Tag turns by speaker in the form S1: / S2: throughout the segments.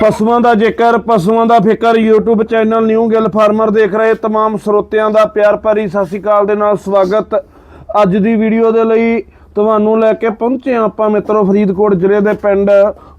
S1: ਪਸ਼ੂਆਂ ਦਾ ਜੇਕਰ ਪਸ਼ੂਆਂ ਦਾ ਫਿਕਰ YouTube channel new Gill farmer ਦੇਖ ਰਹੇ तमाम ਸਰੋਤਿਆਂ ਦਾ ਪਿਆਰ ਭਰੀ ਸਤਿ ਸ਼੍ਰੀ ਅਕਾਲ ਦੇ ਨਾਲ ਸਵਾਗਤ ਅੱਜ ਦੀ ਵੀਡੀਓ ਦੇ ਲਈ ਤੁਹਾਨੂੰ ਲੈ ਕੇ ਪਹੁੰਚੇ ਹਾਂ ਆਪਾਂ ਮਿੱਤਰੋ ਫਰੀਦਕੋਟ ਜ਼ਿਲ੍ਹੇ ਦੇ ਪਿੰਡ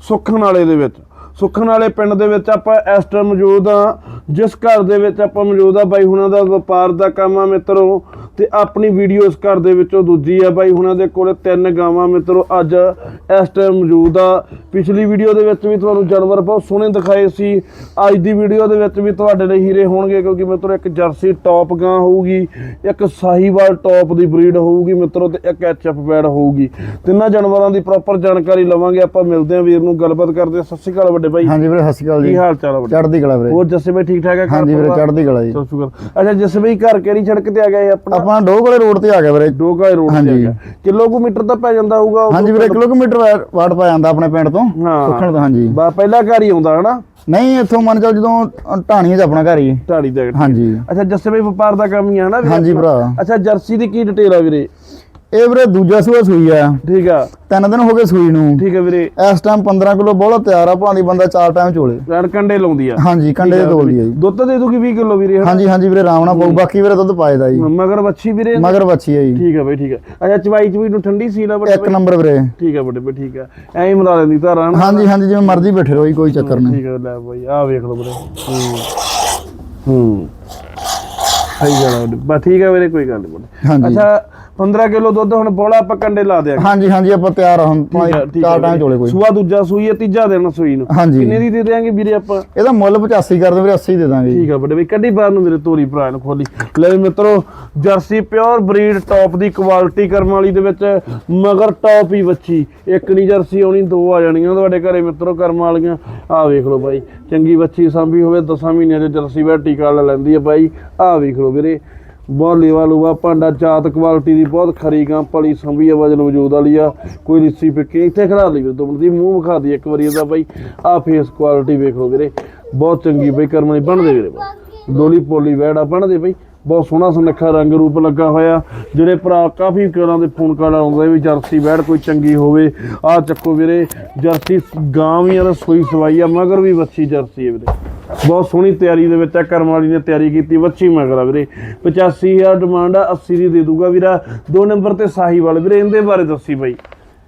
S1: ਸੁਖਣ ਵਾਲੇ ਦੇ ਵਿੱਚ ਸੁਖਣ ਵਾਲੇ ਪਿੰਡ ਦੇ ਵਿੱਚ ਆਪਾਂ ਇਸ ਟਾਈਮ ਮੌਜੂਦ ਆ ਜਿਸ ਘਰ ਦੇ ਵਿੱਚ ਆਪਾਂ ਮੌਜੂਦ ਆ ਬਾਈ ਹੁਣਾਂ ਦਾ ਵਪਾਰ ਦਾ ਕੰਮ ਆ ਮਿੱਤਰੋ, ਤੇ ਆਪਣੀ ਵੀਡੀਓ ਇਸ ਘਰ ਦੇ ਵਿੱਚੋਂ ਦੂਜੀ ਆ ਬਾਈ ਹੁਣਾਂ ਦੇ ਕੋਲੇ ਤਿੰਨ ਗਾਵਾਂ ਮਿੱਤਰੋ, ਅੱਜ ਇਸ ਟਾਈਮ ਮੌਜੂਦ ਆ। ਪਿਛਲੀ ਵੀਡੀਓ ਦੇ ਵਿੱਚ ਵੀ ਤੁਹਾਨੂੰ ਜਾਨਵਰ ਬਹੁਤ ਸੋਹਣੇ ਦਿਖਾਏ ਸੀ। ਅੱਜ ਦੀ ਵੀਡੀਓ ਦੇ ਵਿੱਚ ਵੀ ਤੁਹਾਡੇ ਲਈ ਹੀਰੇ ਹੋਣਗੇ, ਕਿਉਂਕਿ ਮਿੱਤਰੋ, ਇੱਕ ਜਰਸੀ ਟੌਪ ਗਾਂ ਹੋਊਗੀ, ਇੱਕ ਸਾਹੀਵਾਲ ਟੌਪ ਦੀ ਬਰੀਡ ਹੋਊਗੀ ਮਿੱਤਰੋ, ਤੇ ਇੱਕ ਐਚਐਫ ਬੈਡ ਹੋਊਗੀ। ਤਿੰਨਾਂ ਜਾਨਵਰਾਂ ਦੀ ਪ੍ਰੋਪਰ ਜਾਣਕਾਰੀ ਲਵਾਂਗੇ, ਆਪਾਂ ਮਿਲਦੇ ਆਂ ਵੀਰ ਨੂੰ, ਗੱਲਬਾਤ ਕਰਦੇ ਆਂ। ਸਤਿ ਸ਼੍ਰੀ ਅਕਾਲ ਵੱਡੇ ਬਾਈ।
S2: ਹਾਂਜੀ ਵੀਰੇ ਸਤਿ ਸ਼੍ਰੀ ਅਕਾਲ
S1: ਕੀ
S2: ਜੀ
S1: ਹਾਲ ਚਾਲ ਆ ਵੱਡੇ
S2: ਚੜ੍ਹਦੀ ਕਲਾ ਵੀਰੇ।
S1: ਹੋਰ ਜੱਸੇ ਬਾਈ ਠੀਕ ਠਾਕ ਹੈ
S2: ਹਾਂਜੀ ਵੀਰੇ? ਚੜ੍ਹਦੀ ਕਲਾ ਜੀ।
S1: ਚਲੋ ਸ਼ੁਕਰ ਅੱਛਾ ਜੱਸੇ ਬਾਈ ਘਰ ਕਿਹੜੀ ਸੜਕ ਤੇ ਆ ਇਹ ਆਪਣਾ?
S2: ਆਪਣਾ ਡੋਗਲੇ ਰੋਡ ਤੇ ਆ ਗਿਆ ਵੀਰੇ।
S1: ਡੋਗਾ ਰੋਡ ਤੇ ਆ। ਗਿਆ ਕਿਲੋਮੀਟਰ ਤਾਂ ਪੈ ਜਾਂਦਾ ਹੋਊਗਾ
S2: ਹਾਂਜੀ ਵੀਰੇ ਕਿਲੋਮੀਟਰ ਵਾਟ ਪਾ ਜਾਂਦਾ ਆਪਣੇ ਪਿੰਡ ਤੋਂ। ਸੁਖਣ ਤੋਂ ਹਾਂਜੀ।
S1: ਬਾ ਪਹਿਲਾ ਘਰ ਹੀ ਆਉਂਦਾ ਹਨਾ?
S2: ਨਹੀਂ ਇੱਥੋਂ ਮੰਨ ਚੱਲ ਜਦੋਂ ਢਾਣੀਆਂ 'ਚ ਆਪਣਾ ਘਰ ਹੀ।
S1: ਢਾੜੀ ਦੇ
S2: ਹਾਂਜੀ।
S1: ਅੱਛਾ ਜੱਸੇ ਬਾਈ ਵਪਾਰ ਦਾ ਕੰਮ ਹੀ ਆ ਨਾ
S2: ਹਾਂਜੀ? ਭਰਾ।
S1: ਅੱਛਾ ਜਰਸੀ ਦੀ ਕੀ ਡਿਟੇਲ ਆ ਵੀਰੇ?
S2: ਇਹ ਵੀਰੇ ਦੂਜਾ ਸੂਆ ਸੂਈ ਆ।
S1: ਠੀਕ ਆ।
S2: ਤਿੰਨ ਦਿਨ ਹੋ ਗਏ ਸੂਈ ਨੂੰ।
S1: ਠੀਕ ਆ ਵੀਰੇ।
S2: ਇਸ ਟਾਈਮ 15 ਕਿਲੋ ਬੋਲਾ ਤਿਆਰ ਆ ਭਾਂਦੀ ਬੰਦਾ ਚਾਰ ਟਾਈਮ ਚੋਲੇ।
S1: ਰਣ ਕੰਡੇ ਲਾਉਂਦੀ ਆ।
S2: ਹਾਂਜੀ ਕੰਡੇ ਦੇ ਤੋਲਦੀ ਆ ਜੀ।
S1: ਦੁੱਧ ਦੇ ਦੂਗੀ 20 ਕਿਲੋ ਵੀਰੇ?
S2: ਹਾਂਜੀ ਹਾਂਜੀ ਵੀਰੇ ਰਾਮ ਨਾਲ ਪਾਉ ਬਾਕੀ ਵੀਰੇ ਦੁੱਧ ਪਾਏਦਾ ਜੀ।
S1: ਮਗਰ ਬੱਚੀ ਵੀਰੇ
S2: ਮਗਰ ਬੱਚੀ ਆ ਜੀ।
S1: ਠੀਕ ਆ ਬਈ ਠੀਕ ਆ। ਅੱਛਾ ਚਵਾਈ ਚਵਾਈ ਨੂੰ ਠੰਡੀ ਸੀ ਨਾ ਵੱਡੇ
S2: ਇੱਕ ਨੰਬਰ ਵੀਰੇ।
S1: ਠੀਕ ਆ ਵੱਡੇ ਬਈ ਠੀਕ ਆ। ਐਂ ਹੀ ਮਰਾ ਲੈਂਦੀ ਧਾਰਾਂ?
S2: ਹਾਂਜੀ ਹਾਂਜੀ ਜਿਵੇਂ ਮਰਜ਼ੀ ਬੈਠੇ ਰਹੋ ਜੀ ਕੋਈ ਚੱਕਰ ਨਹੀਂ।
S1: ਠੀਕ ਆ ਲੈ ਬਾਈ ਆ ਵੇਖ ਲਓ ਵੀਰੇ। ਹੂੰ। ਹੂੰ। ਸਹੀ ਗੱਲ ਆ ਬਸ ਠੀਕ ਆ ਵੀਰੇ ਕੋਈ ਗੱਲ ਨਹੀਂ ਅੱਛਾ 15 ਕਿਲੋ ਦੁੱਧ ਹੁਣ ਬੋਲਾ ਆਪਾਂ ਕੰਡੇ ਲਾ ਦਿਆਂਗੇ।
S2: ਹਾਂਜੀ ਹਾਂਜੀ ਆਪਾਂ ਤਿਆਰ ਆ ਹੁਣ
S1: ਆ, ਆ
S2: ਚਾਰ ਟਾਈਮ। ਚੋਲੇ ਕੋਈ।
S1: ਸੂਆ ਦੂਜਾ ਸੂਈ ਹੈ ਤੀਜਾ ਦਿਨ ਸੂਈ ਨੂੰ। ਕਿੰਨੇ ਦੀ ਦੇ ਦੇਾਂਗੇ ਵੀਰੇ ਆਪਾਂ?
S2: ਇਹਦਾ ਮੁੱਲ 85 ਕਰ ਦੋ ਵੀਰੇ 80 ਦੇ ਦਾਂਗੇ
S1: ਠੀਕ ਆ ਵੱਡੇ ਬਈ ਕੱਢੀ ਬਾਹਰ ਨੂੰ ਮੇਰੇ ਤੋਰੀ ਭਰਾ ਨੂੰ ਖੋਲੀ। ਲੈ ਮਿੱਤਰੋ ਜਰਸੀ ਪਿਓਰ ਬਰੀਡ ਟੌਪ ਦੀ ਕੁਆਲਿਟੀ ਕਰਮ ਵਾਲੀ ਦੇ ਵਿੱਚ ਮਗਰ ਟੌਪ ਹੀ ਬੱਚੀ ਇੱਕ ਨਹੀਂ ਜਰਸੀ ਆਉਣੀ ਦੋ ਆ ਜਾਣੀਆਂ ਤੁਹਾਡੇ ਘਰੇ ਮਿੱਤਰੋ ਕਰਮ ਵਾਲੀਆਂ। ਆਹ ਵੇਖ ਲਓ ਬਾਈ ਚੰਗੀ ਬੱਚੀ ਸਾਂਭੀ ਹੋਵੇ 10 ਮਹੀਨਿਆਂ ਦੇ ਜਰਸੀ ਵਾ ਟੀਕਾ ਲੈ ਲੈਂਦੀ ਆ ਬਾਈ। ਆਹ ਵੇਖ ਲਓ ਵੀਰੇ ਬਹੁਤ ਲੇਵਾ ਭਾਂਡਾ ਚਾਤ ਕੁਆਲਿਟੀ ਦੀ ਬਹੁਤ ਖਰੀ ਗਾਂ, ਪਲੀ ਸੰਭੀ ਆ, ਵਜਨ ਵਜੂਦ ਵਾਲੀ ਆ। ਕੋਈ ਲਿੱਸੀ ਪਿੱਕੀ ਇੱਥੇ ਖੜਾ ਲਈ ਵੀਰੇ ਦੋ ਦੀ ਮੂੰਹ ਵਿਖਾ ਦੀ ਇੱਕ ਵਾਰੀ ਇਹਦਾ ਬਾਈ। ਆਹ ਫੇਸ ਕੁਆਲਿਟੀ ਵੇਖ ਲਓ ਵੀਰੇ, ਬਹੁਤ ਚੰਗੀ ਬਈ, ਕਰਮ ਵਾਲੀ ਬਣਦੇ ਵੀਰੇ ਬਾਈ। ਡੋਲੀ ਪੋਲੀ ਵੈੜਾ ਬਣਦੇ ਬਈ, ਬਹੁਤ ਸੋਹਣਾ ਸੁਨੱਖਾ ਰੰਗ ਰੂਪ ਲੱਗਾ ਹੋਇਆ। ਜਿਹੜੇ ਭਰਾ ਕਾਫੀ ਘਰਾਂ ਦੇ ਫੋਨ ਕਾਲ ਆਉਂਦੇ ਵੀ ਜਰਸੀ ਵੈੜ ਕੋਈ ਚੰਗੀ ਹੋਵੇ, ਆਹ ਚੱਕੋ ਵੀਰੇ, ਜਰਸੀ ਗਾਂ ਵੀ ਆ ਸੋਈ ਸਵਾਈ ਆ, ਮਗਰ ਵੀ ਵੱਛੀ ਜਰਸੀ ਹੈ ਵੀਰੇ। ਬਹੁਤ ਸੋਹਣੀ ਤਿਆਰੀ ਦੇ ਵਿੱਚ ਆ ਕਰਮ ਵਾਲੀ ਨੇ ਤਿਆਰੀ ਕੀਤੀ ਵੱਛੀ ਮਗਰ ਆ ਵੀਰੇ। 85000 ਡਿਮਾਂਡ ਆ 80 ਦੀ ਦੇ ਦੂਗਾ ਵੀਰਾ। ਦੋ ਨੰਬਰ ਤੇ ਸਾਹੀਵਾਲ ਵੀਰੇ ਇਹਦੇ ਬਾਰੇ ਦੱਸੀ ਬਾਈ।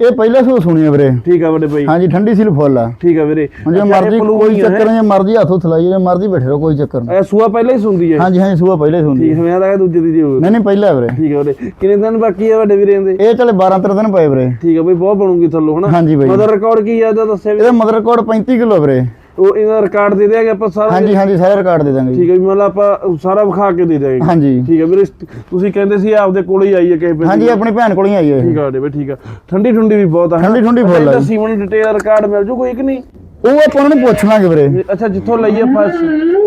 S2: ਇਹ ਪਹਿਲੇ ਸੂ ਸੁਣੀ ਆ ਵੀਰੇ।
S1: ਠੀਕ ਆ ਵੱਡੇ ਬਾਈ।
S2: ਹਾਂਜੀ ਠੰਡੀ ਸੀਲ ਫੁੱਲ ਆ।
S1: ਠੀਕ ਆ ਵੀਰੇ।
S2: ਜੇ ਮਰਜ਼ੀ ਕੋਈ
S1: ਆ,
S2: ਚੱਕਰ ਨਹੀਂ ਜੇ ਮਰਜ਼ੀ ਹੱਥੋਂ ਥਲਾਈ ਜੇ ਮਰਜ਼ੀ ਬੈਠੇ ਰਹੋ ਕੋਈ ਚੱਕਰ ਨਹੀਂ।
S1: ਇਹ ਸੂਆ ਪਹਿਲਾਂ ਹੀ ਸੁਣਦੀ ਹੈ।
S2: ਹਾਂਜੀ ਹਾਂਜੀ ਸੂਆ ਪਹਿਲੇ ਸੁਣਦੀ
S1: ਠੀਕ ਹੈ। ਮੈਂ ਤਾਂ ਦੂਜੇ ਦੀ ਜੀ।
S2: ਨਹੀਂ ਨਹੀਂ ਪਹਿਲਾ ਵੀਰੇ।
S1: ਠੀਕ ਹੈ ਵੀਰੇ। ਕਿੰਨੇ ਦਿਨ ਬਾਕੀ ਆ ਵੱਡੇ ਵੀਰੇ ਇਹਦੇ?
S2: ਇਹ ਚਲੇ 12 13 ਦਿਨ ਪਏ ਵੀਰੇ।
S1: ਠੀਕ ਹੈ ਬਈ ਬਹੁਤ ਬਣੂਗੀ ਥੱਲੋਂ ਹਨਾ?
S2: ਹਾਂਜੀ ਬਾਈ।
S1: ਮਦਰ ਰਿਕਾਰਡ ਕੀ ਆ ਇਹਦਾ ਦੱਸਿਆ ਵੀ?
S2: ਇਹਦਾ ਮਦਰ ਕੋਡ 35 ਕਿਲੋ ਵੀਰੇ।
S1: ਉਹ ਇਹਦਾ ਰਿਕਾਰਡ ਦੇ ਦਿਆਂਗੇ ਆਪਾਂ ਸਾਰਾ।
S2: ਹਾਂਜੀ ਹਾਂਜੀ ਸਾਰਾ ਰਿਕਾਰਡ ਦੇ ਦਾਂਗੇ ਜੀ।
S1: ਠੀਕ ਹੈ ਵੀ ਮਤਲਬ ਆਪਾਂ ਸਾਰਾ ਵਿਖਾ ਕੇ ਦੇ ਦਿਆਂਗੇ।
S2: ਹਾਂਜੀ।
S1: ਠੀਕ ਹੈ ਵੀਰੇ ਤੁਸੀਂ ਕਹਿੰਦੇ ਸੀ ਆਪਦੇ ਕੋਲੇ ਹੀ ਆਈ ਹੈ ਕਿਸੇ ਪਿੰਡ
S2: ਹਾਂਜੀ ਆਪਣੀ ਭੈਣ ਕੋਲ ਹੀ ਆਈ ਹੈ ਇਹ।
S1: ਠੀਕ ਆ ਬਈ ਠੀਕ ਆ। ਠੰਡੀ ਠੰਡੀ ਵੀ ਬਹੁਤ ਆ
S2: ਠੰਡੀ ਠੁੰਡੀ ਫੁੱਲ ਆ ਜੀ।
S1: ਸੀਮਨ ਡਿਟੇਲ ਰਿਕਾਰਡ ਮਿਲ ਜੂ ਕੋਈ ਕਿ ਨਹੀਂ?
S2: ਉਹ ਆਪਾਂ ਉਹਨਾਂ ਨੂੰ ਪੁੱਛ ਲਾਂਗੇ ਵੀਰੇ।
S1: ਅੱਛਾ ਜਿੱਥੋਂ ਲਈਏ ਫਸ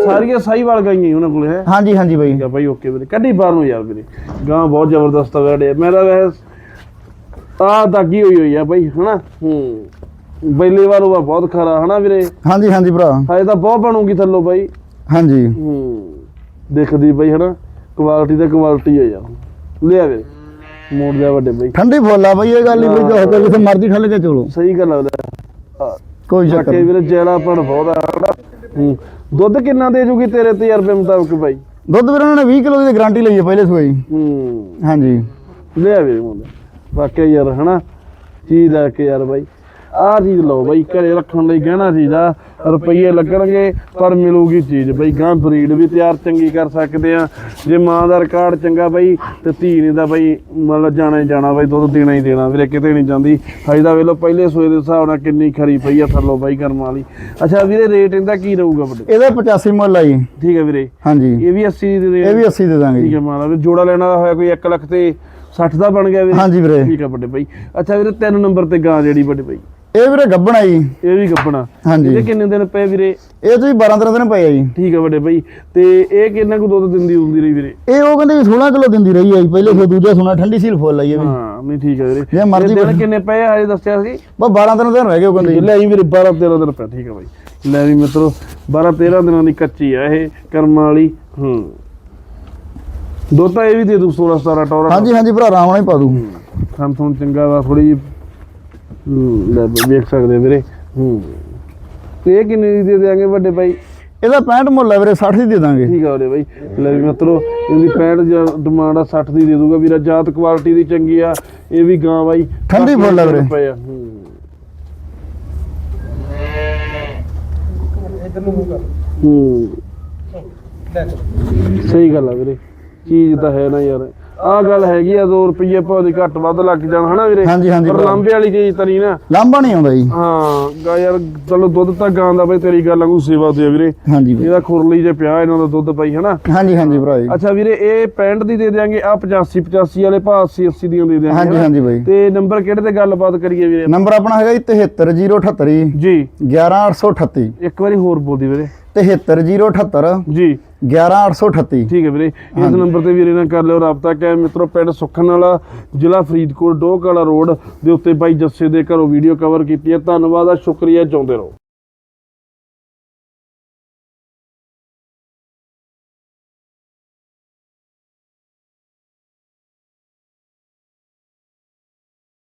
S1: ਸਾਰੀਆਂ ਸਾਈ ਵਾਲ ਗਈਆਂ ਹੀ ਉਹਨਾਂ ਕੋਲੇ ਹੈ?
S2: ਹਾਂਜੀ ਹਾਂਜੀ ਬਾਈ।
S1: ਠੀਕ ਆ ਭਾਈ ਓਕੇ ਵੀਰੇ। ਕੱਢੀ ਬਾਹਰ ਨੂੰ ਯਾਰ ਵੀਰੇ। ਗਾਂ ਬਹੁਤ ਜ਼ਬਰਦਸਤ ਆ ਵੀਰੇ ਮੇਰਾ ਵੈਸ ਆ ਦਾਗੀ ਹੋਈ ਹੋਈ ਆ ਭਾਈ ਹਨਾ? ਹੂੰ। ਬੈਲੇ ਵਾਲੋ ਆ ਬਹੁਤ ਖਰਾ ਹਨਾ ਵੀਰੇ?
S2: ਹਾਂਜੀ ਹਾਂਜੀ ਭਰਾ।
S1: ਹਾਏ ਤਾਂ ਬਹੁਤ ਬਣੂਗੀ ਥੱਲੋਂ ਬਾਈ।
S2: ਹਾਂਜੀ।
S1: ਹੂੰ ਦੇਖਦੀ ਬਾਈ ਹਨਾ? ਕੁਆਲਿਟੀ ਤੇ ਕੁਆਲਿਟੀ ਆ ਯਾਰ। ਲਿਆ ਵੀਰੇ। ਮੋੜ ਜਾ ਵੱਡੇ ਬਾਈ।
S2: ਠੰਡੀ ਫੁੱਲ ਆ ਬਾਈ ਇਹ ਗੱਲ ਨਹੀਂ ਕੋਈ ਜੋ ਜਿੱਥੇ ਮਰਜ਼ੀ ਠੱਲ ਕੇ ਚੋਲੋ।
S1: ਸਹੀ ਗੱਲ ਲੱਗਦਾ ਆ
S2: ਕੋਈ ਚੱਕਰ ਨਹੀਂ।
S1: ਵੀਰੇ ਜੈਲਾਪਣ ਬਹੁਤ ਆ ਹਨਾ? ਹੂੰ। ਦੁੱਧ ਕਿੰਨਾ ਦੇ ਜੂਗੀ ਤੇਰੇ ਤਜਰਬੇ ਮੁਤਾਬਕ ਬਾਈ?
S2: ਦੁੱਧ ਵੀਰੇ ਉਹਨਾਂ ਨੇ 20 ਕਿਲੋ ਦੀ ਗਾਰੰਟੀ ਲਈ ਹੈ ਪਹਿਲੇ ਸੂਈ
S1: ਹੂੰ।
S2: ਹਾਂਜੀ।
S1: ਲਿਆ ਵੀਰੇ ਮੁੰਡਾ। ਵਾਕਿਆ ਯਾਰ ਹਨਾ? ਚੀਜ਼ ਲੈ ਕੇ ਯਾਰ ਬਾਈ। ਆਹ ਚੀਜ਼ ਲਓ ਬਾਈ ਘਰੇ ਰੱਖਣ ਲਈ ਗਹਿਣਾ ਚੀਜ਼ ਆ ਰੁਪਈਏ ਲੱਗਣਗੇ ਪਰ ਮਿਲੂਗੀ ਚੀਜ਼। ਬਾਈ ਗਾਂ ਬਰੀਡ ਵੀ ਤਿਆਰ ਚੰਗੀ ਕਰ ਸਕਦੇ ਆ। ਜੇ ਮਾਂ ਦਾ ਰਿਕਾਰਡ ਚੰਗਾ ਬਾਈ ਤੇ ਧੀ ਨੇ ਦਾ ਬਾਈ ਮਤਲਬ ਜਾਣਾ ਹੀ ਜਾਣਾ ਬਾਈ ਦੁੱਧ ਦੇਣਾ ਹੀ ਦੇਣਾ ਵੀਰੇ ਕਿਤੇ ਨਹੀਂ ਜਾਂਦੀ। ਹਜੇ ਦਾ ਵੇਲੋ ਪਹਿਲੇ ਸੋਏ ਦੇ ਹਿਸਾਬ ਨਾਲ ਕਿੰਨੀ ਖਰੀ ਪਈ ਆ ਥੱਲੋਂ ਬਾਈ ਕਰਮ ਵਾਲੀ। ਅੱਛਾ ਵੀਰੇ ਰੇਟ ਇਹਦਾ ਕੀ ਰਹੂਗਾ ਵੱਡੇ?
S2: ਇਹਦਾ 85 ਮੁੱਲ ਆ ਜੀ।
S1: ਠੀਕ ਹੈ ਵੀਰੇ।
S2: ਹਾਂਜੀ।
S1: ਇਹ ਵੀ 80 ਦੀ ਦੇ
S2: ਇਹ ਵੀ 80 ਦੇ ਦਾਂਗੇ
S1: ਠੀਕ ਹੈ ਮਾਲਾ ਵੀ ਜੋੜਾ ਲੈਣਾ ਦਾ ਹੋਇਆ ਕੋਈ 1 ਲੱਖ ਤੇ 60 ਦਾ ਬਣ ਗਿਆ ਵੀਰੇ?
S2: ਹਾਂਜੀ ਵੀਰੇ।
S1: ਠੀਕ ਆ ਵੱਡੇ ਭਾਈ ਅੱਛਾ ਵੀਰੇ ਤਿੰਨ ਨੰਬਰ ਤੇ ਗਾਂ ਜਿਹੜੀ ਵੱਡੇ ਭਾਈ
S2: ਇਹ ਵੀਰੇ ਗੱਬਣਾ ਜੀ।
S1: ਇਹ ਵੀ ਗੱਪਣਾ
S2: ਹਾਂਜੀ।
S1: ਇਹਦੇ ਕਿੰਨੇ ਦਿਨ ਪਏ ਵੀਰੇ?
S2: ਇਹ ਤੁਸੀਂ 12 13 ਦਿਨ ਪਏ ਆ ਜੀ।
S1: ਠੀਕ ਆ ਵੱਡੇ ਭਾਈ ਤੇ ਇਹ ਕਿੰਨਾ ਕੁ ਦੁੱਧ ਦਿੰਦੀ ਹੁੰਦੀ ਰਹੀ ਵੀਰੇ?
S2: ਇਹ ਉਹ ਕਹਿੰਦੇ ਵੀ 16 ਕਿਲੋ ਦਿੰਦੀ ਰਹੀ ਆ ਜੀ। ਪਹਿਲੇ ਫਿਰ ਦੂਜਾ ਸੁਣਾ ਠੰਡੀ ਸੀਲ ਫੁੱਲ ਆਈ ਇਹ ਵੀ।
S1: ਹਾਂ ਨਹੀਂ ਠੀਕ ਆ ਵੀਰੇ।
S2: ਜੇ ਮਰਜ਼ੀ
S1: ਇਹ ਦਿਨ ਕਿੰਨੇ ਪਏ ਆ ਹਜੇ ਦੱਸਿਆ ਸੀ?
S2: ਬਸ 12 13 ਦਿਨ ਰਹਿ ਗਏ ਉਹ ਕਹਿੰਦੇ ਜੀ।
S1: ਲੈ ਆਈ ਵੀਰੇ 12 13 ਦਿਨ ਪਏ ਠੀਕ ਆ ਭਾਈ ਲੈ ਵੀ ਮਿੱਤਰੋ 12 13 ਦਿਨਾਂ ਦੀ ਕੱਚੀ ਆ ਇਹ ਕਰਮਾਂ ਵਾਲੀ। ਹੂੰ। ਦੁੱਧ ਤਾਂ ਇਹ ਵੀ ਦੇ ਦੂ 16 17 ਟੌਰਾ
S2: ਹਾਂਜੀ ਹਾਂਜੀ ਭਰਾ ਆਰਾਮ ਨਾਲ ਹੀ ਪਾ ਦੂ।
S1: ਥੋਣ ਚੰਗਾ ਵਾ ਥੋੜੀ ਲੈ ਵੇਖ ਸਕਦੇ ਆ ਵੀਰੇ। ਹੂੰ। ਇਹ ਕਿੰਨੇ ਦੀ ਦੇ ਦਿਆਂਗੇ ਵੱਡੇ ਬਾਈ?
S2: ਇਹਦਾ 65 ਮੁੱਲ ਹੈ ਵੀਰੇ 60 ਦੀ ਦੇ ਦਾਂਗੇ।
S1: ਠੀਕ ਆ ਵੀਰੇ ਬਾਈ। ਲੈ ਵੀ ਮਿੱਤਰੋ ਇਹਦੀ 65 ਡਿਮਾਂਡ ਆ 60 ਦੀ ਦੇ ਦੂਗਾ ਵੀਰਾ। ਜਾਤ ਕੁਆਲਿਟੀ ਦੀ ਚੰਗੀ ਆ ਇਹ ਵੀ ਗਾਂ ਬਾਈ।
S2: ਠੰਡੀ ਫੁੱਲ ਆ ਵੀਰੇ।
S1: ਪਏ ਆ, ਹੂੰ। ਹੂੰ। ਸਹੀ ਗੱਲ ਆ ਵੀਰੇ। ਚੀਜ਼ ਤਾਂ ਹੈ ਨਾ ਯਾਰ। ਆਹ ਗੱਲ ਹੈਗੀ ਆ 2 ਰੁਪਏ ਭਾਵੇਂ ਘੱਟ ਵੱਧ ਲੱਗ ਜਾਣ ਹਨਾ ਵੀਰੇ?
S2: ਹਾਂਜੀ, ਹਾਂਜੀ
S1: ਪਰ
S2: ਭਰਾ।
S1: ਲਾਂਬੇ ਵਾਲੀ ਚੀਜ਼ ਤਾਂ ਨਹੀਂ ਨਾ।
S2: ਲਾਂਬਾ ਨਹੀਂ ਆਉਂਦਾ ਜੀ।
S1: ਹਾਂ ਗਾ ਯਾਰ ਚਲੋ ਦੁੱਧ ਤਾਂ ਗਾਂ ਦਾ ਬਈ ਤੇਰੀ ਗੱਲ ਵਾਂਗੂ ਸੇਵਾ ਤੇ ਆ ਵੀਰੇ।
S2: ਹਾਂਜੀ ਵੀਰੇ।
S1: ਇਹਦਾ ਖੁਰਲੀ ਜੇ ਪਿਆ ਇਹਨਾਂ ਦਾ ਦੁੱਧ ਪਈ ਹਨਾ?
S2: ਹਾਂਜੀ ਹਾਂਜੀ ਭਰਾ ਜੀ।
S1: ਅੱਛਾ ਵੀਰੇ ਇਹ 65 ਦੀ ਦੇ ਦਿਆਂਗੇ ਆ 85 85 ਵਾਲੇ ਭਾਅ 80 80 ਦੀਆਂ ਦੇ ਦਿਆਂਗੇ
S2: ਹਾਂਜੀ? ਹਾਂਜੀ ਬਾਈ।
S1: ਤੇ ਨੰਬਰ ਕਿਹੜੇ ਤੇ ਗੱਲਬਾਤ ਕਰੀਏ ਵੀਰੇ?
S2: ਨੰਬਰ ਆਪਣਾ ਹੈਗਾ ਜੀ 73078 ਜੀ।
S1: ਜੀ।
S2: 11838
S1: ਇੱਕ ਵਾਰੀ ਹੋਰ ਬੋਲਦੀ ਵੀਰੇ।
S2: 73078
S1: ਜੀ।
S2: 11838
S1: ਠੀਕ ਹੈ ਵੀਰੇ ਇਸ ਨੰਬਰ ਤੇ ਵੀਰੇ ਨਾਲ ਕਰ ਲਿਓ ਰਾਬਤਾ ਕੈ ਮਿੱਤਰੋ ਪਿੰਡ ਸੁਖਨ ਵਾਲਾ ਜ਼ਿਲ੍ਹਾ ਫਰੀਦਕੋਟ ਡੋਕ ਵਾਲਾ ਰੋਡ ਦੇ ਉੱਤੇ ਬਾਈ ਜੱਸੇ ਦੇ ਘਰੋਂ ਵੀਡੀਓ ਕਵਰ ਕੀਤੀ ਹੈ। ਧੰਨਵਾਦ ਆ ਸ਼ੁਕਰੀਆ ਚਾਹੁੰਦੇ ਰਹੋ।